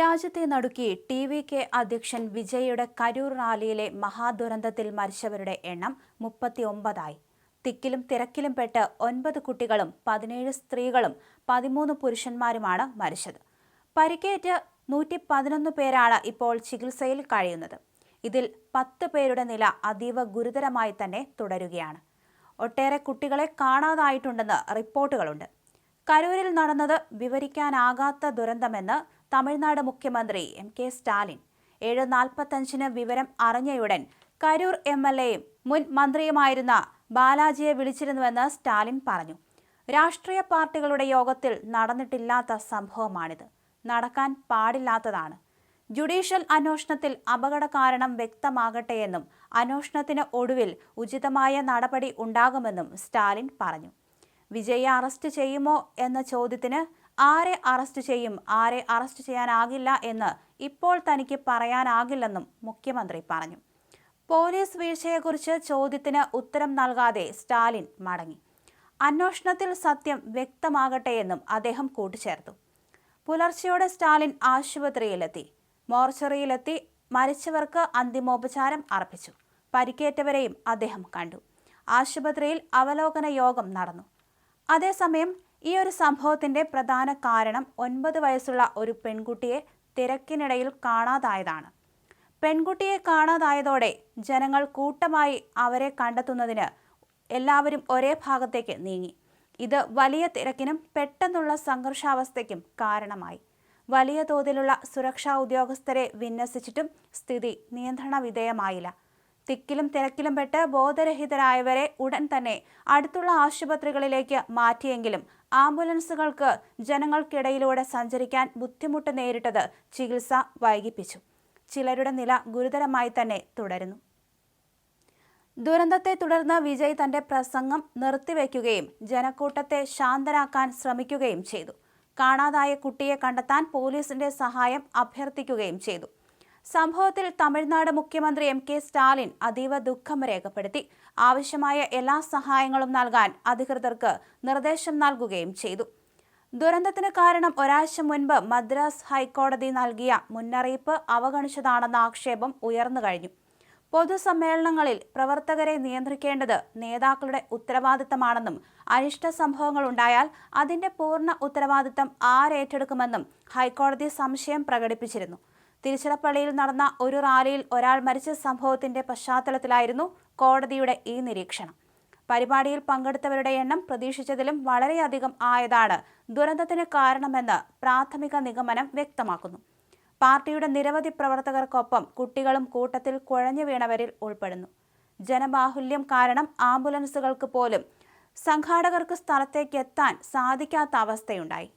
രാജ്യത്തെ നടുക്കി T V K അധ്യക്ഷൻ വിജയ്യുടെ കരൂർ റാലിയിലെ മഹാദുരന്തത്തിൽ മരിച്ചവരുടെ എണ്ണം മുപ്പത്തിയൊമ്പതായി. തിക്കിലും തിരക്കിലും പെട്ട് ഒൻപത് കുട്ടികളും പതിനേഴ് സ്ത്രീകളും പതിമൂന്ന് പുരുഷന്മാരുമാണ് മരിച്ചത്. പരിക്കേറ്റ് നൂറ്റി പതിനൊന്ന് പേരാണ് ഇപ്പോൾ ചികിത്സയിൽ കഴിയുന്നത്. ഇതിൽ പത്ത് പേരുടെ നില അതീവ ഗുരുതരമായി തന്നെ തുടരുകയാണ്. ഒട്ടേറെ കുട്ടികളെ കാണാതായിട്ടുണ്ടെന്ന് റിപ്പോർട്ടുകളുണ്ട്. കരൂരിൽ നടന്നത് വിവരിക്കാനാകാത്ത ദുരന്തമെന്ന് തമിഴ്നാട് മുഖ്യമന്ത്രി എം കെ സ്റ്റാലിൻ. ഏഴ് നാൽപ്പത്തഞ്ചിന് വിവരം അറിഞ്ഞയുടൻ കരൂർ എം എൽ എയും മുൻ മന്ത്രിയുമായിരുന്ന ബാലാജിയെ വിളിച്ചിരുന്നുവെന്ന് സ്റ്റാലിൻ പറഞ്ഞു. രാഷ്ട്രീയ പാർട്ടികളുടെ യോഗത്തിൽ നടന്നിട്ടില്ലാത്ത സംഭവമാണിത്. നടക്കാൻ പാടില്ലാത്തതാണ്. ജുഡീഷ്യൽ അന്വേഷണത്തിൽ അപകട കാരണം വ്യക്തമാകട്ടെയെന്നും അന്വേഷണത്തിന് ഒടുവിൽ ഉചിതമായ നടപടി ഉണ്ടാകുമെന്നും സ്റ്റാലിൻ പറഞ്ഞു. വിജയെ അറസ്റ്റ് ചെയ്യുമോ എന്ന ചോദ്യത്തിന് ആരെ അറസ്റ്റ് ചെയ്യും? ആരെ അറസ്റ്റ് ചെയ്യാനാകില്ല എന്ന് ഇപ്പോൾ തനിക്ക് പറയാനാകില്ലെന്നും മുഖ്യമന്ത്രി പറഞ്ഞു. പോലീസ് വീഴ്ചയെക്കുറിച്ച് ചോദ്യത്തിന് ഉത്തരം നൽകാതെ സ്റ്റാലിൻ മടങ്ങി. അന്വേഷണത്തിൽ സത്യം വ്യക്തമാകട്ടെ എന്നും അദ്ദേഹം കൂട്ടിച്ചേർത്തു. പുലർച്ചെയോടെ സ്റ്റാലിൻ ആശുപത്രിയിലെത്തി. മോർച്ചറിയിലെത്തി മരിച്ചവർക്ക് അന്തിമോപചാരം അർപ്പിച്ചു. പരിക്കേറ്റവരെയും അദ്ദേഹം കണ്ടു. ആശുപത്രിയിൽ അവലോകന യോഗം നടന്നു. അതേസമയം ഈ ഒരു സംഭവത്തിന്റെ പ്രധാന കാരണം ഒൻപത് വയസ്സുള്ള ഒരു പെൺകുട്ടിയെ തിരക്കിനിടയിൽ കാണാതായതാണ്. പെൺകുട്ടിയെ കാണാതായതോടെ ജനങ്ങൾ കൂട്ടമായി അവരെ കണ്ടെത്തുന്നതിന് എല്ലാവരും ഒരേ ഭാഗത്തേക്ക് നീങ്ങി. ഇത് വലിയ തിരക്കിനും പെട്ടെന്നുള്ള സംഘർഷാവസ്ഥയ്ക്കും കാരണമായി. വലിയ തോതിലുള്ള സുരക്ഷാ ഉദ്യോഗസ്ഥരെ വിന്യസിച്ചിട്ടും സ്ഥിതി നിയന്ത്രണ വിധേയമായില്ല. തിക്കിലും തിരക്കിലും പെട്ട് ബോധരഹിതരായവരെ ഉടൻ തന്നെ അടുത്തുള്ള ആശുപത്രികളിലേക്ക് മാറ്റിയെങ്കിലും ആംബുലൻസുകൾക്ക് ജനങ്ങൾക്കിടയിലൂടെ സഞ്ചരിക്കാൻ ബുദ്ധിമുട്ട് നേരിട്ടത് ചികിത്സ വൈകിപ്പിച്ചു. ചിലരുടെ നില ഗുരുതരമായി തന്നെ തുടരുന്നു. ദുരന്തത്തെ തുടർന്ന് വിജയ് തന്റെ പ്രസംഗം നിർത്തിവെക്കുകയും ജനക്കൂട്ടത്തെ ശാന്തരാക്കാൻ ശ്രമിക്കുകയും ചെയ്തു. കാണാതായ കുട്ടിയെ കണ്ടെത്താൻ പോലീസിന്റെ സഹായം അഭ്യർത്ഥിക്കുകയും ചെയ്തു. സംഭവത്തിൽ തമിഴ്നാട് മുഖ്യമന്ത്രി എം കെ സ്റ്റാലിൻ അതീവ ദുഃഖം രേഖപ്പെടുത്തി. ആവശ്യമായ എല്ലാ സഹായങ്ങളും നൽകാൻ അധികൃതർക്ക് നിർദ്ദേശം നൽകുകയും ചെയ്തു. ദുരന്തത്തിന് കാരണം ഒരാഴ്ച മുൻപ് മദ്രാസ് ഹൈക്കോടതി നൽകിയ മുന്നറിയിപ്പ് അവഗണിച്ചതാണെന്ന ആക്ഷേപം ഉയർന്നു കഴിഞ്ഞു. പൊതുസമ്മേളനങ്ങളിൽ പ്രവർത്തകരെ നിയന്ത്രിക്കേണ്ടത് നേതാക്കളുടെ ഉത്തരവാദിത്തമാണെന്നും അനിഷ്ട സംഭവങ്ങൾ ഉണ്ടായാൽ അതിന്റെ പൂർണ ഉത്തരവാദിത്തം ആരേറ്റെടുക്കുമെന്നും ഹൈക്കോടതി സംശയം പ്രകടിപ്പിച്ചിരുന്നു. തിരുച്ചിറപ്പള്ളിയിൽ നടന്ന ഒരു റാലിയിൽ ഒരാൾ മരിച്ച സംഭവത്തിന്റെ പശ്ചാത്തലത്തിലായിരുന്നു കോടതിയുടെ ഈ നിരീക്ഷണം. പരിപാടിയിൽ പങ്കെടുത്തവരുടെ എണ്ണം പ്രതീക്ഷിച്ചതിലും വളരെയധികം ആയതാണ് ദുരന്തത്തിന് കാരണമെന്ന് പ്രാഥമിക നിഗമനം വ്യക്തമാക്കുന്നു. പാർട്ടിയുടെ നിരവധി പ്രവർത്തകർക്കൊപ്പം കുട്ടികളും കൂട്ടത്തിൽ കുഴഞ്ഞു വീണവരിൽ ഉൾപ്പെടുന്നു. ജനബാഹുല്യം കാരണം ആംബുലൻസുകൾക്ക് പോലും സംഘാടകർക്ക് സ്ഥലത്തേക്ക് എത്താൻ സാധിക്കാത്ത അവസ്ഥയുണ്ടായി.